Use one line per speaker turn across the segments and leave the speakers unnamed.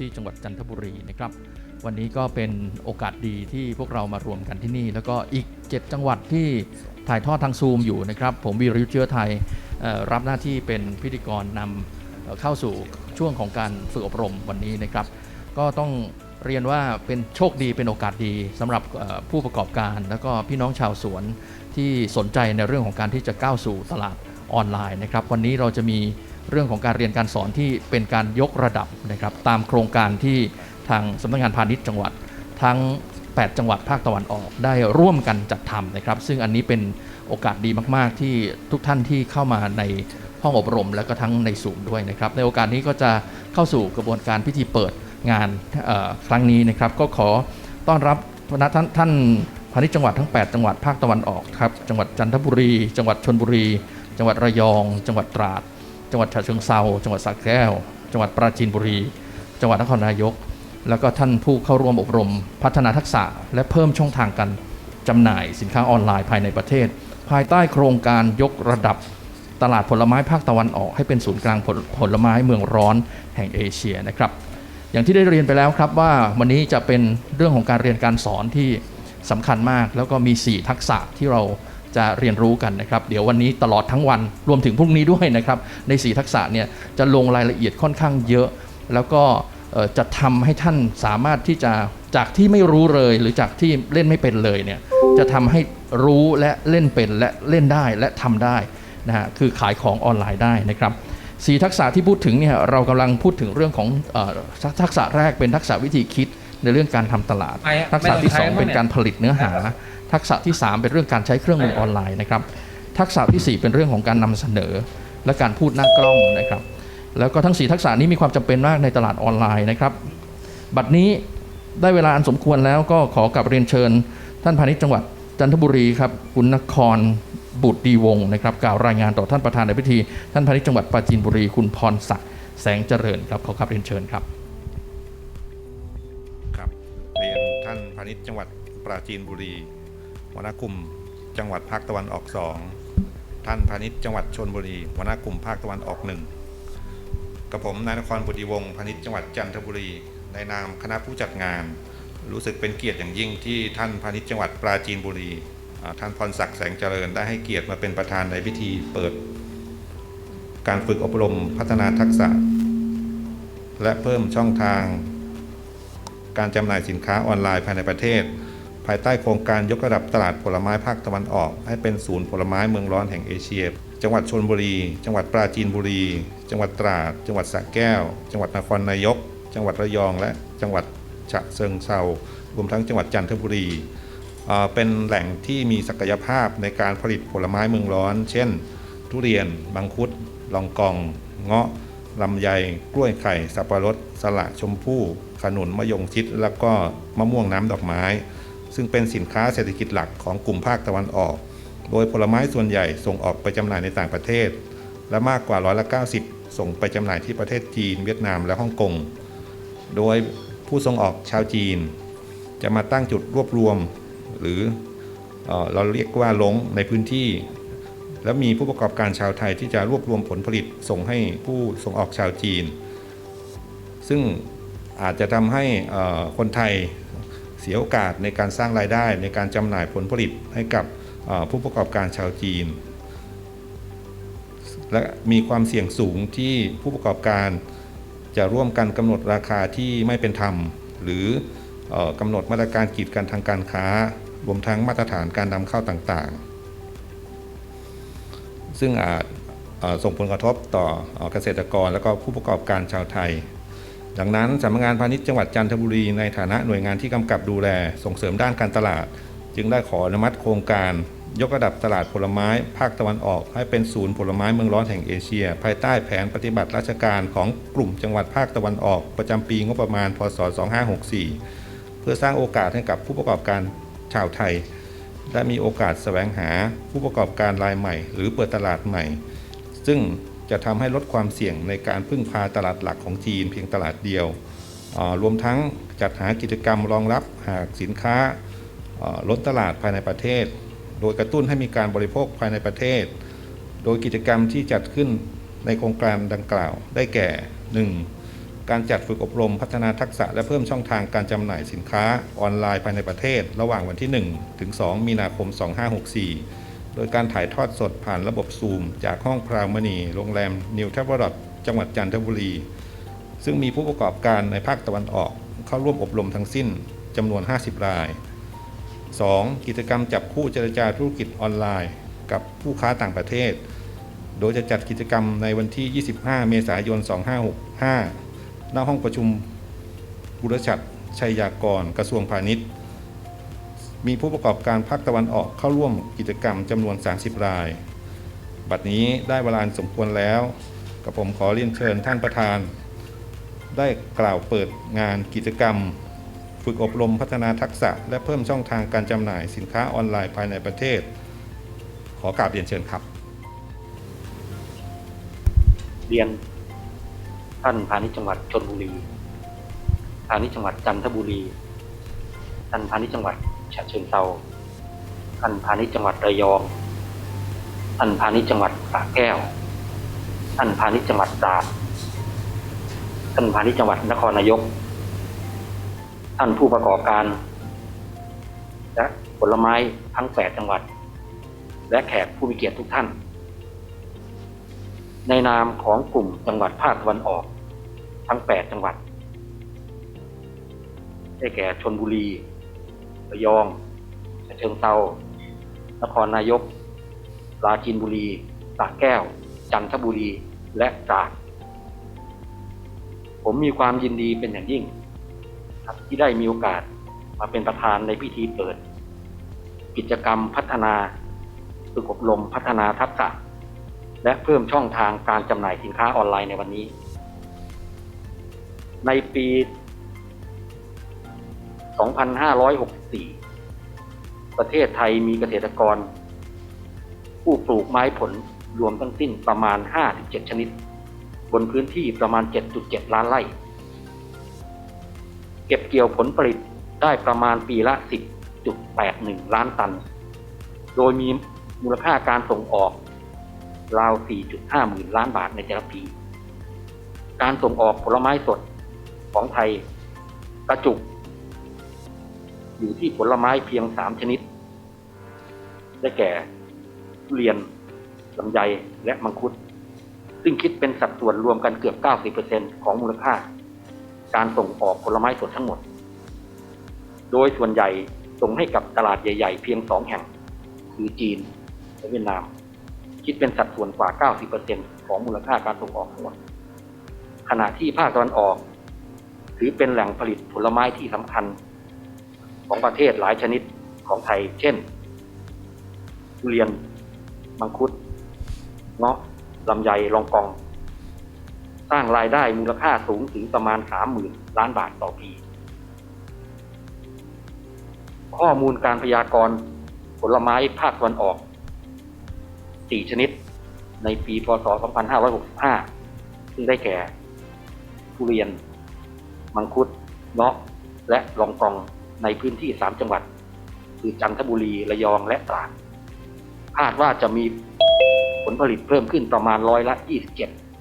ที่จังหวัดจันทบุรีนะครับ วันนี้ก็เป็นโอกาสดีที่พวกเรามารวมกันที่นี่ แล้วก็อีก 7 จังหวัดที่ถ่ายทอดทางซูมอยู่นะครับ ผมวีรยุทธ์เชื้อไทยรับหน้าที่เป็นพิธีกรนำเอ่อเข้าสู่ช่วงของการฝึกอบรมวันนี้นะครับ ก็ต้องเรียนว่าเป็นโชคดีเป็นโอกาสดีสำหรับผู้ประกอบการ แล้วก็พี่น้องชาวสวนที่สนใจในเรื่องของการที่จะก้าวสู่ตลาดออนไลน์นะครับ วันนี้เราจะมี เรื่องของการเรียนการสอนที่เป็นการยกระดับนะครับตามโครงการที่ทางสำนักงานพาณิชย์จังหวัด ทั้ง 8 จังหวัดภาคตะวันออกได้ร่วมกันจัดทำนะครับ ซึ่งอันนี้เป็นโอกาสดีมาก ๆ ที่ทุกท่านที่เข้ามาในห้องอบรมแล้วก็ทั้งในศูนย์ด้วยนะครับ ในโอกาสนี้ก็จะเข้าสู่กระบวนการพิธีเปิดงานครั้งนี้นะครับ ก็ขอต้อนรับท่านท่านพาณิชย์จังหวัดทั้ง 8 จังหวัดภาคตะวันออกครับจังหวัดจันทบุรี จังหวัดชนบุรี จังหวัดระยอง จังหวัดตราด จังหวัดฉะเชิงเซาจังหวัดสระแก้ว จังหวัดปราจีนบุรี จังหวัดนครนายก แล้วก็ท่านผู้เข้าร่วมอบรม พัฒนาทักษะ และเพิ่มช่องทางการจำหน่ายสินค้าออนไลน์ภายในประเทศ ภายใต้โครงการยกระดับตลาดผลไม้ภาคตะวันออกให้เป็นศูนย์กลางผลผลไม้เมืองร้อนแห่งเอเชียนะครับ อย่างที่ได้เรียนไปแล้วครับว่าวันนี้จะเป็นเรื่องของการเรียนการสอนที่สำคัญมาก แล้วก็มี 4 ทักษะที่เรา จะเรียนรู้กันนะครับ เดี๋ยววันนี้ตลอดทั้งวันรวมถึงพรุ่งนี้ด้วยนะครับ ใน 4 ทักษะเนี่ยจะลงรายละเอียดค่อนข้างเยอะ แล้วก็เอ่อจะทำให้ท่านสามารถที่จะจากที่ไม่รู้เลยหรือจากที่เล่นไม่เป็นเลยเนี่ยจะทำให้รู้และเล่นเป็นและเล่นได้และทำได้นะฮะคือขายของออนไลน์ได้นะครับสีทักษะที่พูดถึงเนี่ยเรากำลังพูดถึงเรื่องของเออทักษะแรกเป็นทักษะวิธีคิดในเรื่องการทำตลาด
ไม่อะ
ทักษะที่
ไม่ต้องใช้
2เป็น
เนี่ย
การผลิตเนื้อหา ทักษะที่ 3 เป็นเรื่องการใช้เครื่องมือออนไลน์นะครับ ทักษะทีสี่4 เป็นเรื่องของการนำเสนอ และการพูดหน้ากล้องนะครับ แล้วก็ทั้ง 4 ทักษะนี้มีความจำเป็นมากในตลาดออนไลน์นะครับ บัดนี้ได้เวลาอันสมควรแล้วก็ขอกลับเรียนเชิญ ท่านพาณิชย์จังหวัดจันทบุรีครับคุณนครบุตรดีวงศ์นะครับกล่าวรายงานต่อท่านประธานในพิธี ท่านพาณิชย์จังหวัดปราจีนบุรีคุณพรศักดิ์แสงเจริญครับขอกลับเรียนเชิญครับ
ครับเรียนท่านพาณิชย์จังหวัดปราจีนบุรี หัวหน้ากลุ่มจังหวัดภาคตะวันออกสองท่านพาณิชย์จังหวัดชนบุรีหัวหน้ากลุ่มภาคตะวันออกหนึ่งกับผมนายนครบุตรีวงศ์พาณิชย์จังหวัดจันทบุรีในนามคณะผู้จัดงาน รู้สึกเป็นเกียรติอย่างยิ่งที่ท่านพาณิชย์จังหวัดปราจีนบุรีท่านพรศักดิ์แสงเจริญได้ให้เกียรติมาเป็นประธานในพิธีเปิด การฝึกอบรมพัฒนาทักษะ และเพิ่มช่องทาง การจำหน่ายสินค้าออนไลน์ภายในประเทศ ภายใต้โครงการยกระดับตลาดผลไม้ภาคตะวันออก ให้เป็นศูนย์ผลไม้เมืองร้อนแห่งเอเชีย จังหวัดชลบุรี จังหวัดปราจีนบุรี จังหวัดตราด จังหวัดสระแก้ว จังหวัดนครนายก จังหวัดระยอง และจังหวัดฉะเชิงเซารวมทั้งจังหวัดจันทบุรีเอ่อเป็นแหล่งที่มีศักยภาพในการผลิตผลไม้เมืองร้อน เช่น ทุเรียน บังคุด ลองกอง เงาะลำไย กล้วยไข่ สับปะรด สละชมพู่ ขนุน มะยงชิด แล้วก็มะม่วงน้ำดอกไม้ ซึ่งเป็นสินค้าเศรษฐกิจหลักของกลุ่มภาคตะวันออก โดยผลไม้ส่วนใหญ่ส่งออกไปจำหน่ายในต่างประเทศ และมากกว่าร้อยละ90 ส่งไปจำหน่ายที่ประเทศจีน เวียดนามและฮ่องกง โดยผู้ส่งออกชาวจีน จะมาตั้งจุดรวบรวม หรือเออเราเรียกว่าลงในพื้นที่ และมีผู้ประกอบการชาวไทยที่จะรวบรวมผลผลิตส่งให้ผู้ส่งออกชาวจีน ซึ่งอาจจะทำให้คนไทย เสียโอกาสในการสร้างรายได้ในการจำหน่ายผลผลิตให้กับผู้ประกอบการชาวจีน และมีความเสี่ยงสูงที่ผู้ประกอบการจะร่วมกันกำหนดราคาที่ไม่เป็นธรรม หรืออกำหนดมาตรการกีดกันทางการค้า รวมทั้งมาตรฐานการนำเข้าต่างๆ ซึ่งอาจส่งผลกระทบต่ออเกษตรกรและก็ผู้ประกอบการชาวไทย ดังนั้นสำนักงานพาณิชย์จังหวัดจันทบุรีในฐานะหน่วยงานที่กำกับดูแล ส่งเสริมด้านการตลาด จึงได้ขออนุมัติโครงการ ยกระดับตลาดผลไม้ ภาคตะวันออก ให้เป็นศูนย์ผลไม้เมืองร้อนแห่งเอเชีย ภายใต้แผนปฏิบัติราชการของกลุ่มจังหวัดภาคตะวันออก ประจำปีงบประมาณ พศ 2564 เพื่อสร้างโอกาสให้กับผู้ประกอบการชาวไทย ได้มีโอกาสแสวงหาผู้ประกอบการรายใหม่ หรือเปิดตลาดใหม่ ซึ่ง จะทำให้ลดความเสี่ยงในการพึ่งพาตลาดหลักของจีนเพียงตลาดเดียว รวมทั้งจัดหากิจกรรมรองรับหากสินค้าล้นตลาดภายในประเทศ โดยกระตุ้นให้มีการบริโภคภายในประเทศ โดยกิจกรรมที่จัดขึ้นในโครงการดังกล่าวได้แก่ 1. การจัดฝึกอบรมพัฒนาทักษะและเพิ่มช่องทางการจำหน่ายสินค้าออนไลน์ภายในประเทศ ระหว่างวันที่ 1 ถึง 2 มีนาคม 2564 โดยการถ่ายทอดสดผ่านระบบซูม จากห้องพราวมณี โรงแรมนิวเทวรดจังหวัดจันทบุรี ซึ่งมีผู้ประกอบการในภาคตะวันออกเข้าร่วมอบรมทั้งสิ้นจำนวน 50 ราย 2. กิจกรรมจับคู่เจรจาธุรกิจออนไลน์ กับผู้ค้าต่างประเทศ โดยจะจัดกิจกรรมในวันที่ 25 เมษายน 2565 ณ ห้องประชุมบุรชัดชัยยากร กระทรวงพาณิชย์ มีผู้ประกอบการภาคตะวันออกเข้าร่วมกิจกรรมจำนวน 30 ราย บัดนี้ได้เวลาอันสมควรแล้วกับผมขอเรียนเชิญท่านประธาน ได้กล่าวเปิดงานกิจกรรม ฝึกอบรมพัฒนาทักษะ และเพิ่มช่องทางการจำหน่ายสินค้าออนไลน์ภายในประเทศ ขอกราบเรียนเชิญครับ
เรียนท่านพาณิชย์จังหวัดชนบุรีพาณิชย์จังหวัดจันทบุรีท่านพาณิชย์จังหวัด ฉะเชิงเทราท่านพาณิชย์จังหวัดระยอง ท่านพาณิชย์จังหวัดสระแก้ว ท่านพาณิชย์จังหวัดตราด ท่านพาณิชย์จังหวัดนครนายก ท่านผู้ประกอบการ และผลไม้ทั้งแปดจังหวัด และแขกผู้มีเกียรติทุกท่าน ในนามของกลุ่มจังหวัดภาคตะวันออก ทั้ง8จังหวัด ได้แก่ชนบุรี ระยองฉะเชิงเทรานครนายก ปราจีนบุรีสระแก้ว จันทบุรี และตราด ผมมีความยินดีเป็นอย่างยิ่งที่ได้มีโอกาสมาเป็นประธานในพิธีเปิด กิจกรรมพัฒนาฝึกอบรมพัฒนาทักษะ และเพิ่มช่องทางการจำหน่ายสินค้าออนไลน์ในวันนี้ ในปี 2564 ประเทศไทยมีเกษตรกร ผู้ปลูกไม้ผลรวมทั้งสิ้นประมาณ 57 ชนิด บนพื้นที่ประมาณ 7.7 ล้านไร่ เก็บเกี่ยวผลผลิตได้ประมาณปีละ 10.81 ล้านตัน โดยมีมูลค่าการส่งออกราว 4.5 หมื่นล้านบาทในแต่ละปี การส่งออกผลไม้สดของไทย กระจุก อยู่ที่ผลไม้เพียง3ชนิด ได้แก่ทุเรียนลำไยและมังคุด ซึ่งคิดเป็นสัดส่วนรวมกันเกือบ 90%ของมูลค่า การส่งออกผลไม้สดทั้งหมด โดยส่วนใหญ่ส่งให้กับตลาดใหญ่ ๆ เพียง2แห่ง คือจีนและเวียดนาม คิดเป็นสัดส่วนกว่า 90%ของมูลค่าการส่งออกทั้งหมด ขณะที่ภาคตะวันออก ถือเป็นแหล่งผลิตผลไม้ที่สำคัญ ของประเทศหลายชนิดของไทย เช่นทุเรียน มังคุด เงาะลำไยลองกอง สร้างรายได้มูลค่าสูงถึงประมาณ 30,000 ล้านบาทต่อปี ข้อมูลการพยากรณ์ผลไม้ภาคตะวันออก 4 ชนิดในปีพศ 2565 ซึ่งได้แก่ ทุเรียน มังคุด เงาะ และลองกอง ในพื้นที่ 3 จังหวัด คือจันทบุรีระยองและตราดคาดว่าจะมีผลผลิตเพิ่มขึ้นประมาณร้อยละ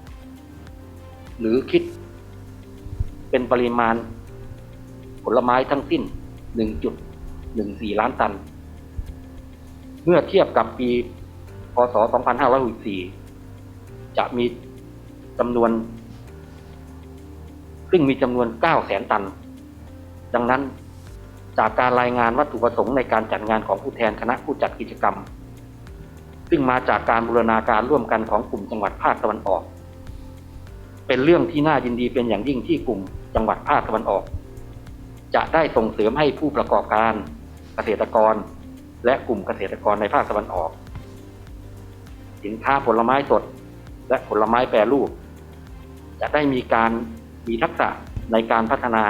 27 หรือคิดเป็นปริมาณผลไม้ทั้งสิ้น 1.14 ล้านตัน เมื่อเทียบกับปี พศ 2564 จะมีจำนวน ซึ่งมีจำนวน 9 แสนตัน ดังนั้น จากการรายงานวัตถุประสงค์ในการจัดงานของผู้แทนคณะผู้จัดกิจกรรม ซึ่งมาจากการบูรณาการร่วมกันของกลุ่มจังหวัดภาคตะวันออก เป็นเรื่องที่น่ายินดีเป็นอย่างยิ่งที่กลุ่มจังหวัดภาคตะวันออก จะได้ส่งเสริมให้ผู้ประกอบการ เกษตรกร และกลุ่มเกษตรกรในภาคตะวันออก สินค้าผลไม้สด และผลไม้แปรรูป จะได้มีการมีทักษะในการพัฒนา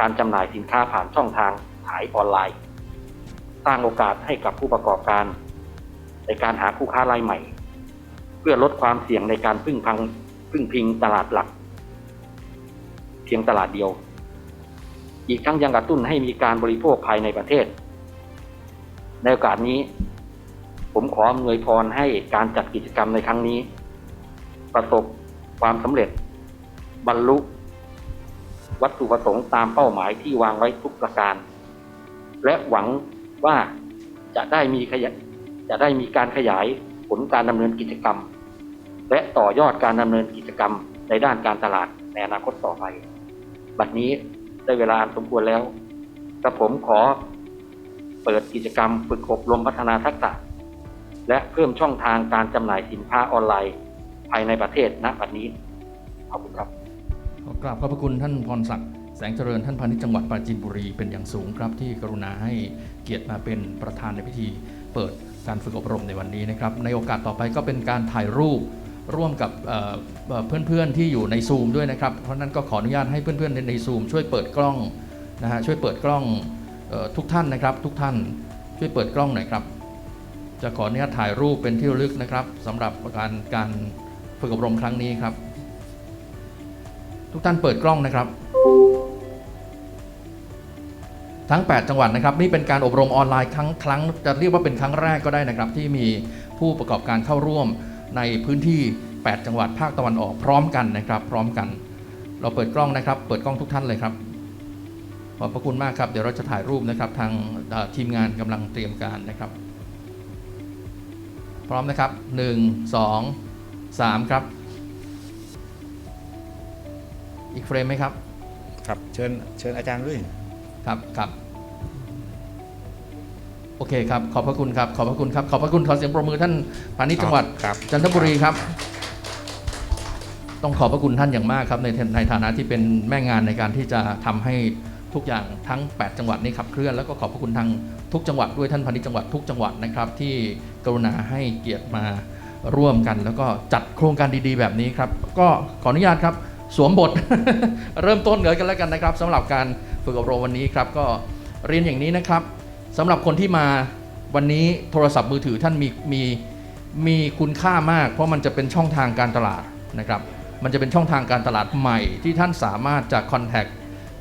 การจำหน่ายสินค้าผ่านช่องทางขายออนไลน์ สร้างโอกาสให้กับผู้ประกอบการ ในการหาคู่ค้ารายใหม่ เพื่อลดความเสี่ยงในการพึ่งพังพึ่งพิงตลาดหลัก เพียงตลาดเดียว อีกทั้งยังกระตุ้นให้มีการบริโภคภายในประเทศ ในโอกาสนี้ ผมขออำนวยพรให้การจัดกิจกรรมในครั้งนี้ ประสบความสำเร็จบรรลุ วัตถุประสงค์ตามเป้าหมายที่วางไว้ทุกประการ และหวังว่าจะได้มีขยจะได้มีการขยายผลการดำเนินกิจกรรม และต่อยอดการดำเนินกิจกรรมในด้านการตลาดในอนาคตต่อไป บัดนี้ได้เวลาอันสมควรแล้วกระผมขอเปิดกิจกรรมฝึกอบรมพัฒนาทักษะ และเพิ่มช่องทางการจำหน่ายสินค้าออนไลน์ ภายในประเทศณบัดนี้ ขอบคุณครับ
กราบขอบพระคุณท่านพรศักดิ์แสงเจริญท่านพาณิชย์จังหวัดปราจีนบุรีเป็นอย่างสูงครับที่กรุณาให้เกียรติมาเป็นประธานในพิธี เปิดการฝึกอบรมในวันนี้นะครับ ในโอกาสต่อไปก็เป็นการถ่ายรูปร่วมกับเพื่อนๆที่อยู่ในซูมด้วยนะครับ เพราะนั้นก็ขออนุญาตให้เพื่อนๆในซูมช่วยเปิดกล้องนะฮะช่วยเปิดกล้องทุกท่านนะครับ ทุกท่านช่วยเปิดกล้องหน่อยครับ จะขออนุญาตถ่ายรูปเป็นที่ระลึกนะครับสำหรับการการฝึกอบรมครั้งนี้ครับ ทุกท่านเปิดกล้องนะครับ ทั้ง 8 จังหวัดนะครับ นี่เป็นการอบรมออนไลน์ครั้งครั้งจะเรียกว่าเป็นครั้งแรกก็ได้นะครับ ที่มีผู้ประกอบการเข้าร่วมในพื้นที่ 8 จังหวัดภาคตะวันออกพร้อมกันนะครับ พร้อมกัน เราเปิดกล้องนะครับ เปิดกล้องทุกท่านเลยครับขอบพระคุณมากครับ เดี๋ยวเราจะถ่ายรูปนะครับ ทางทีมงานกำลังเตรียมการนะครับ พร้อมนะครับ 1 2 3 ครับ อีกเฟรมไหมครับ
ครับ เชิญเชิญอาจารย์ด้วย
ครับครับ โอเคครับ ขอบพระคุณครับ ขอบพระคุณครับ ขอบพระคุณขอเสียงปรบมือท่านพาณิชย์จังหวัด
ครับ
จันทบุรีครับ ต้องขอบพระคุณท่านอย่างมากครับในในฐานะที่เป็นแม่งานในการที่จะทำให้ทุกอย่างทั้ง 8 จังหวัดนี้ขับเคลื่อนแล้วก็ขอบพระคุณทางทุกจังหวัดด้วยท่านพาณิชย์จังหวัดทุกจังหวัดนะครับ ที่กรุณาให้เกียรติมาร่วมกัน แล้วก็จัดโครงการดีๆ แบบนี้ครับ ก็ขออนุญาตครับ สวมบทเริ่มต้นเลยกันแล้วกันนะครับสำหรับการฝึกอบรมวันนี้ครับก็เรียนอย่างนี้นะครับสำหรับคนที่มาวันนี้โทรศัพท์มือถือท่านมีมีมีคุณค่ามาก เพราะมันจะเป็นช่องทางการตลาดนะครับมันจะเป็นช่องทางการตลาดใหม่ ที่ท่านสามารถจะคอนแทค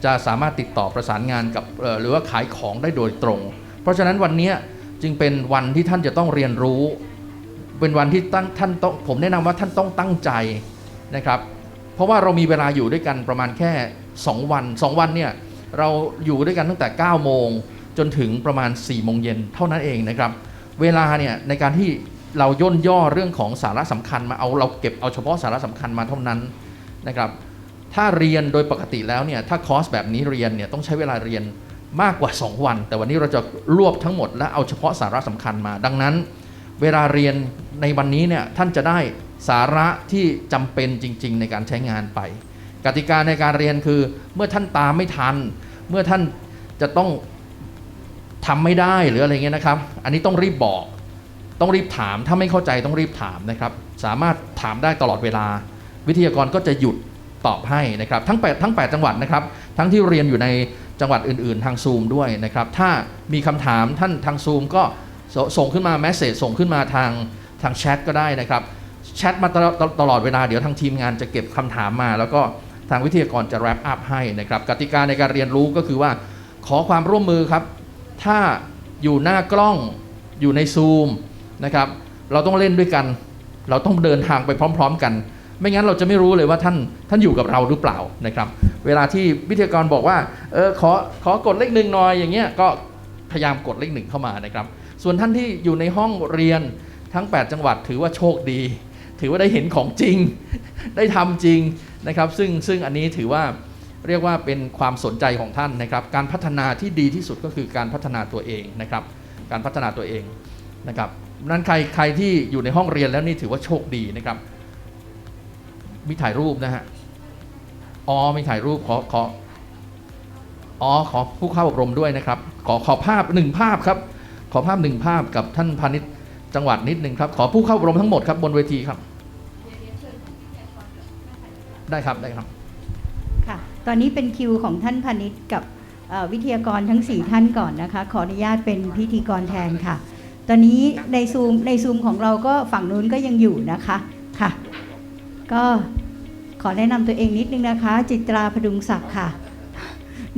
จะสามารถติดต่อประสานงานกับหรือว่าขายของได้โดยตรง เพราะฉะนั้นวันนี้จึงเป็นวันที่ท่านจะต้องเรียนรู้ เป็นวันที่ตั้งท่านต้องผมแนะนำว่าท่านต้องตั้งใจนะครับ เพราะว่าเรามีเวลาอยู่ด้วยกันประมาณแค่ 2 วัน 2 วันเนี่ยเราอยู่ด้วยกันตั้งแต่ 9 โมง จนถึงประมาณ 4 โมงเย็นเท่านั้นเองนะครับ เวลาเนี่ยในการที่เราย่นย่อเรื่องของสาระสำคัญมาเอาเราเก็บเอาเฉพาะสาระสำคัญมาเท่านั้นนะครับถ้าเรียนโดยปกติแล้วเนี่ยถ้าคอร์สแบบนี้เรียนเนี่ยต้องใช้เวลาเรียนมากกว่า 2 วัน แต่วันนี้เราจะรวบทั้งหมดและเอาเฉพาะสาระสำคัญมา ดังนั้น เวลาเรียนในวันนี้เนี่ยท่านจะได้ สาระที่จำเป็นจริง ๆ ในการใช้งานไป กติกาในการเรียนคือเมื่อท่านตามไม่ทัน เมื่อท่านจะต้องทำไม่ได้หรืออะไรเงี้ยนะครับ อันนี้ต้องรีบบอก ต้องรีบถามถ้าไม่เข้าใจต้องรีบถามนะครับ สามารถถามได้ตลอดเวลา วิทยากรก็จะหยุดตอบให้นะครับทั้ง8ทั้ง 8 จังหวัดนะครับ ทั้งที่เรียนอยู่ในจังหวัดอื่น ๆ ทางซูมด้วยนะครับ ถ้ามีคำถามท่านทางซูมก็ส่งขึ้นมาแมสเซจส่งขึ้นมาทางทางแชทก็ได้นะครับ แชทมาตลอดตลอดเวลาเดี๋ยวทางทีมงานจะเก็บคำถามมา แล้วก็ทางวิทยากรจะแรปอัพให้นะครับกติกาในการเรียนรู้ก็คือว่าขอความร่วมมือครับ ถ้าอยู่หน้ากล้องอยู่ในซูมนะครับ เราต้องเล่นด้วยกัน เราต้องเดินทางไปพร้อม ๆ กัน ไม่งั้นเราจะไม่รู้เลยว่าท่านท่านอยู่กับเราหรือเปล่านะครับ เวลาที่วิทยากรบอกว่าเออขอขอกดเลขหนึ่งหน่อยอย่างเงี้ยก็พยายามกดเลขหนึ่งเข้ามานะครับ ส่วนท่านที่อยู่ในห้องเรียนทั้ง 8 จังหวัดถือว่าโชคดี ถือว่าได้เห็นของจริง ได้ทำจริงนะครับ ซึ่งซึ่งอันนี้ถือว่าเรียกว่าเป็นความสนใจของท่านนะครับ การพัฒนาที่ดีที่สุดก็คือการพัฒนาตัวเองนะครับ การพัฒนาตัวเองนะครับนั้นใครใครที่อยู่ในห้องเรียนแล้วนี่ถือว่าโชคดีนะครับ มีถ่ายรูปนะฮะอ๋อมีถ่ายรูปขอขออ๋อขอผู้เข้าอบรมด้วยนะครับ ขอขอภาพหนึ่งภาพครับ ขอภาพหนึ่งภาพกับท่านพาณิชย์จังหวัดนิดหนึ่งครับ ขอผู้เข้าอบรมทั้งหมดครับบนเวทีครับ ได้ครับได้ครับ
ค่ะ ตอนนี้เป็นคิวของท่านพาณิชย์กับเอ่อวิทยากรทั้ง 4 ท่านก่อนนะคะ ขออนุญาตเป็นพิธีกรแทนค่ะ ตอนนี้ในซูมในซูมของเราก็ฝั่งนู้นก็ยังอยู่นะคะค่ะ ก็ขอแนะนำตัวเองนิดนึงนะคะ จิตราพดุงศักดิ์ค่ะ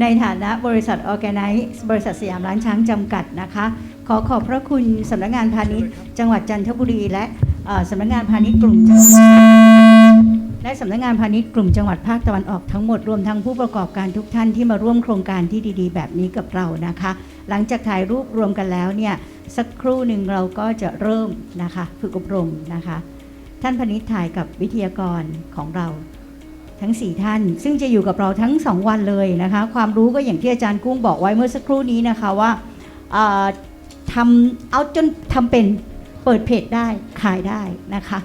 ในฐานะบริษัทออแกไนซ์บริษัทสยามร้านช้างจำกัดนะคะ ขอขอบพระคุณสำนักงานพาณิชย์ จังหวัดจันทบุรีและ สำนักงานพาณิชย์กลุ่มจังหวัดและสำนักงานพาณิชย์กลุ่มจังหวัดภาคตะวันออกทั้งหมดรวมทั้งผู้ประกอบการทุกท่านที่มาร่วมโครงการที่ดี ๆ แบบนี้กับเรานะคะ หลังจากถ่ายรูปรวมกันแล้วเนี่ยสักครู่หนึ่งเราก็จะเริ่มนะคะฝึกอบรมนะคะ ท่านพนิษฐ์ถ่ายกับวิทยากรของเราทั้ง 4 ท่าน ซึ่งจะอยู่กับเราทั้ง 2 วันเลยนะคะ ความรู้ก็อย่างที่อาจารย์กุ้งบอกไว้เมื่อสักครู่นี้นะคะว่าทำเอาจนทำเป็น เปิดเพจได้ขายได้นะคะ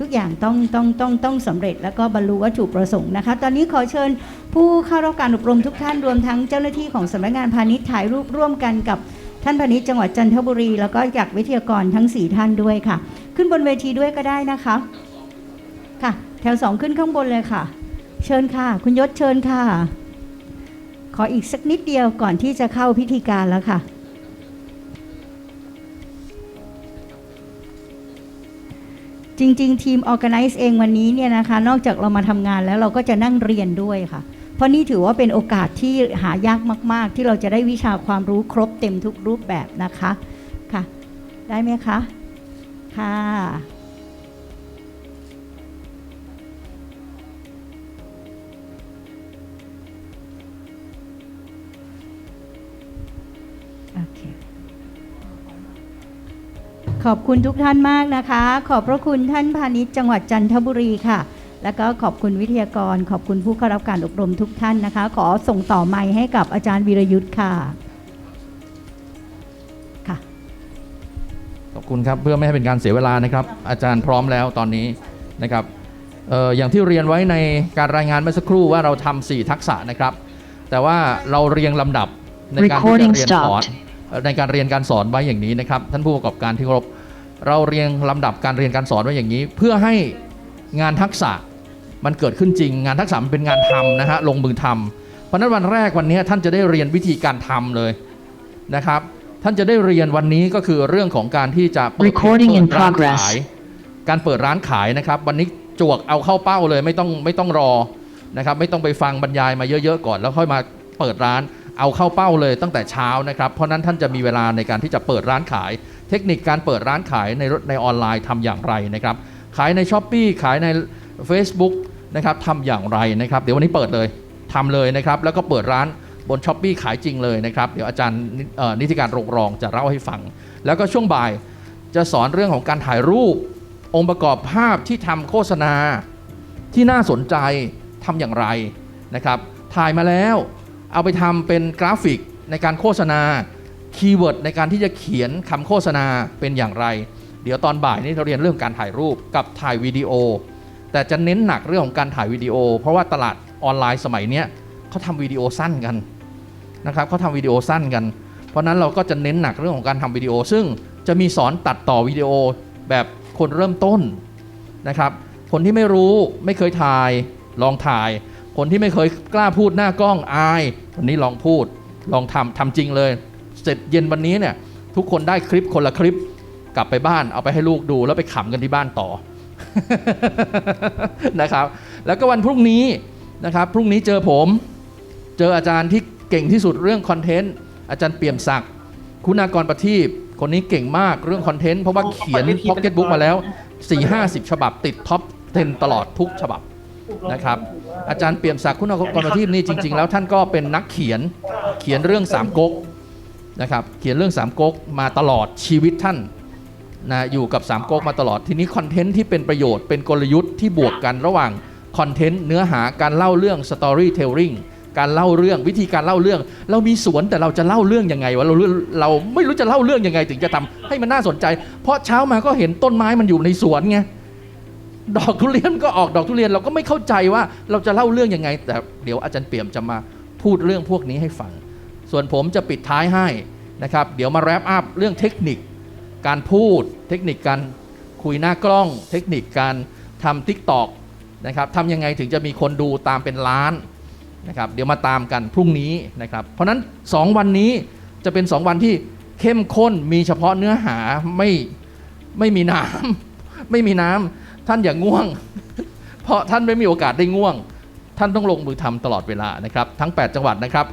ทุกอย่างต้องต้องต้องต้องสำเร็จแล้วก็บรรลุวัตถุประสงค์นะคะ ตอนนี้ขอเชิญผู้เข้ารับการอบรมทุกท่านรวมทั้งเจ้าหน้าที่ของสำนักงานพาณิชย์ถ่ายรูปร่วมกันกับท่านพาณิชย์จังหวัดจันทบุรี แล้วก็จากวิทยากรทั้ง 4 ท่านด้วยค่ะ ขึ้นบนเวทีด้วยก็ได้นะคะค่ะ แถวสองขึ้นข้างบนเลยค่ะ เชิญค่ะ คุณยศเชิญค่ะ ขออีกสักนิดเดียวก่อนที่จะเข้าพิธีการแล้วค่ะ จริง ๆ ทีม Organize เองวันนี้เนี่ยนะคะ นอกจากเรามาทำงานแล้วเราก็จะนั่งเรียนด้วยค่ะ เพราะนี่ถือว่าเป็นโอกาสที่หายากมาก ๆ ที่เราจะได้วิชาความรู้ครบเต็มทุกรูปแบบนะคะ ค่ะ ได้ไหมคะ ค่ะ ขอบคุณทุกท่านมากนะคะ ขอบพระคุณท่านพาณิชย์จังหวัดจันทบุรีค่ะ แล้วก็ขอบคุณวิทยากร ขอบคุณผู้เข้ารับการอบรมทุกท่านนะคะ ขอส่งต่อไมค์ให้กับอาจารย์วีรยุทธ์ค่ะ ค่ะ
ขอบคุณครับเพื่อไม่ให้เป็นการเสียเวลานะครับ อาจารย์พร้อมแล้วตอนนี้นะครับเอ่ออย่างที่เรียนไว้ในการรายงานเมื่อสักครู่ว่าเราทำ4ทักษะนะครับ แต่ว่าเราเรียงลำดับในการที่จะ
Recording
เรียนสอน
stopped
เอ่อในการเรียนการสอนไว้อย่างนี้นะครับ ท่านผู้ประกอบการที่เคารพ เราเรียงลำดับการเรียนการสอนไว้อย่างนี้ เพื่อให้งานทักษะมันเกิดขึ้นจริง งานทักษะมันเป็นงานทำนะฮะลงมือทำเพราะฉะนั้นวันแรกวันนี้ท่านจะได้เรียนวิธีการทำเลยนะครับ ท่านจะได้เรียนวันนี้ก็คือเรื่องของการที่จะเปิด
Recording in
เปิดร้าน
progress
ขายการเปิดร้านขายนะครับ วันนี้จวกเอาเข้าเป้าเลยไม่ต้องไม่ต้องรอนะครับ ไม่ต้องไปฟังบรรยายมาเยอะๆก่อน แล้วค่อยมาเปิดร้านเอาเข้าเป้าเลยตั้งแต่เช้านะครับ เพราะนั้นท่านจะมีเวลาในการที่จะเปิดร้านขาย เทคนิคการเปิดร้านขายในรถในออนไลน์ทำอย่างไรนะครับ ขายใน s h อ p e e ขายใน Facebook นะครับทำอย่างไรนะครับ เดี๋ยววันนี้เปิดเลยทำเลยนะครับ แล้วก็เปิดร้านบน s h อ p e e ขายจริงเลยนะครับ เดี๋ยวอาจารย์นิเอ่อนิติการโรงรองจะเล่าให้ฟัง แล้วก็ช่วงบ่ายจะสอนเรื่องของการถ่ายรูป องค์ประกอบภาพที่ทำโฆษณาที่น่าสนใจทำอย่างไรนะครับ ถ่ายมาแล้ว เอาไปทำเป็นกราฟิกในการโฆษณา คีย์เวิร์ดในการที่จะเขียนคำโฆษณาเป็นอย่างไร เดี๋ยวตอนบ่ายนี้เราเรียนเรื่องการถ่ายรูปกับถ่ายวิดีโอ แต่จะเน้นหนักเรื่องของการถ่ายวิดีโอ เพราะว่าตลาดออนไลน์สมัยนี้เขาทำวิดีโอสั้นกันนะครับเขาทำวิดีโอสั้นกัน เพราะฉะนั้นเราก็จะเน้นหนักเรื่องของการทำวิดีโอ ซึ่งจะมีสอนตัดต่อวิดีโอแบบคนเริ่มต้นนะครับ คนที่ไม่รู้ไม่เคยถ่ายลองถ่าย คนที่ไม่เคยกล้าพูดหน้ากล้องอายวันนี้ลองพูดลองทำทำจริงเลย เสร็จเย็นวันนี้เนี่ยทุกคนได้คลิปคนละคลิปกลับไปบ้านเอาไปให้ลูกดูแล้วไปขำกันที่บ้านต่อนะครับ แล้วก็วันพรุ่งนี้นะครับพรุ่งนี้เจอผมเจออาจารย์ที่เก่งที่สุดเรื่องคอนเทนต์อาจารย์เปี่ยมศักดิ์คุณากรประทีปคนนี้เก่งมากเรื่องคอนเทนต์เพราะว่าเขียนพ็อกเก็ตบุ๊กมาแล้ว 4-50 ฉบับติดท็อป 10 ตลอดทุกฉบับนะครับอาจารย์เปี่ยมศักดิ์คุณากรประทีปนี่จริง ๆ แล้วท่านก็เป็นนักเขียนเขียนเรื่องสามก๊ก นะครับเขียนเรื่องสามก๊กมาตลอดชีวิตท่านนะอยู่กับสามก๊กมาตลอดทีนี้คอนเทนต์ที่เป็นประโยชน์เป็นกลยุทธ์ที่บวกกันระหว่างคอนเทนต์เนื้อหาการเล่าเรื่อง storytelling การเล่าเรื่องวิธีการเล่าเรื่อง เรามีสวนแต่เราจะเล่าเรื่องยังไงวะเราเราไม่รู้จะเล่าเรื่องยังไง ถึงจะทำให้มันน่าสนใจ เพราะเช้ามาก็เห็นต้นไม้มันอยู่ในสวนไงดอกทุเรียนก็ออกดอกทุเรียนเราก็ไม่เข้าใจว่าเราจะเล่าเรื่องยังไง แต่เดี๋ยวอาจารย์เปี่ยมจะมาพูดเรื่องพวกนี้ให้ฟัง ส่วนผมจะปิดท้ายให้นะครับ เดี๋ยวมาแรปอัพเรื่องเทคนิค การพูด เทคนิคการคุยหน้ากล้อง เทคนิคการทำทิกตอกนะครับทำยังไงถึงจะมีคนดูตามเป็นล้านนะครับ เดี๋ยวมาตามกันพรุ่งนี้นะครับ เพราะนั้น 2 วันนี้จะเป็น 2 วันที่เข้มข้นมีเฉพาะเนื้อหาไม่ไม่มีน้ำไม่มีน้ำท่านอย่าง่วง เพราะท่านไม่มีโอกาสได้ง่วง ท่านต้องลงมือทำตลอดเวลานะครับ ทั้ง 8 จังหวัดนะครับ